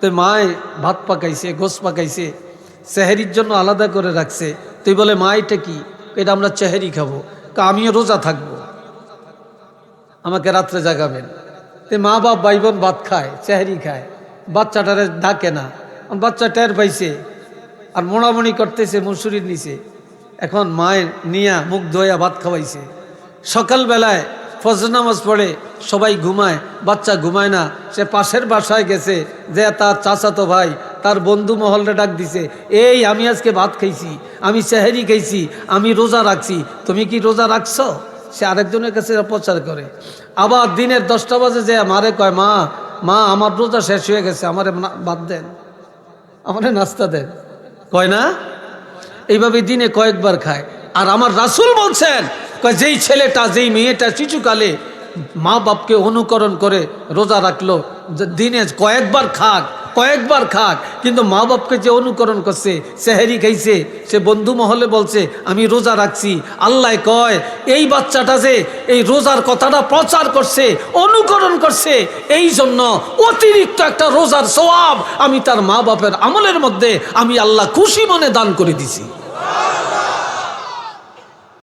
তো মায় ভাত পাকাইছে, গোস পাকাইছে, সেহেরির জন্য আলাদা করে রাখছে। তুই বলে, মা, এটা কি? এটা আমরা চেহারি খাব। আমিও রোজা থাকব। আমাকে রাত্রে জাগাবেন। তে মা, বাপ ভাই বোন ভাত খায়, চেহারি খায়। বাচ্চাটারে ডাকে না। বাচ্চা টের পাইছে আর মোড়ামুড়ি করতেছে মুসুরির নিচে। এখন মায়ের নিয়া মুখ ধোয়া ভাত খাওয়াইছে। সকালবেলায় ফজর নামাজ পড়ে, সবাই ঘুমায়, বাচ্চা ঘুমায় না। সে পাশের বাসায় গেছে, যে তার চাচাতো ভাই, তার বন্ধু মহলরে ডাক দিছে, এই, আমি আজকে ভাত খাইছি, আমি সেহেরি খাইছি, আমি রোজা রাখছি, তুমি কি রোজা রাখছো? সে আরেকজনের কাছে প্রচার করে, আবার দিনের দশটা বাজে যে মারে কয়, মা মা, আমার রোজা শেষ হয়ে গেছে, আমারে বাদ দেন, আমারে নাস্তা দেন। কয় না? এইভাবে দিনে কয়েকবার খায়। আর আমার রাসুল বলছেন যেই ছেলেটা, যেই মেয়েটা শিশুকালে মা বাপকে অনুকরণ করে রোজা রাখল দিনে কয়েকবার খাক কয়েকবার খাক, কিন্তু মা বাপকে যে অনুকরণ করছে সেহেরি খাইছে, সে বন্ধু মহলে বলছে, আমি রোজা রাখছি। আল্লাহ কয়, এই বাচ্চাটা যে এই রোজার কথাটা প্রচার করছে, অনুকরণ করছে এই জন্য অতিরিক্ত একটা রোজার সওয়াব আমি তার মা বাপের আমলের মধ্যে আমি আল্লাহ খুশি মনে দান করে দিছি।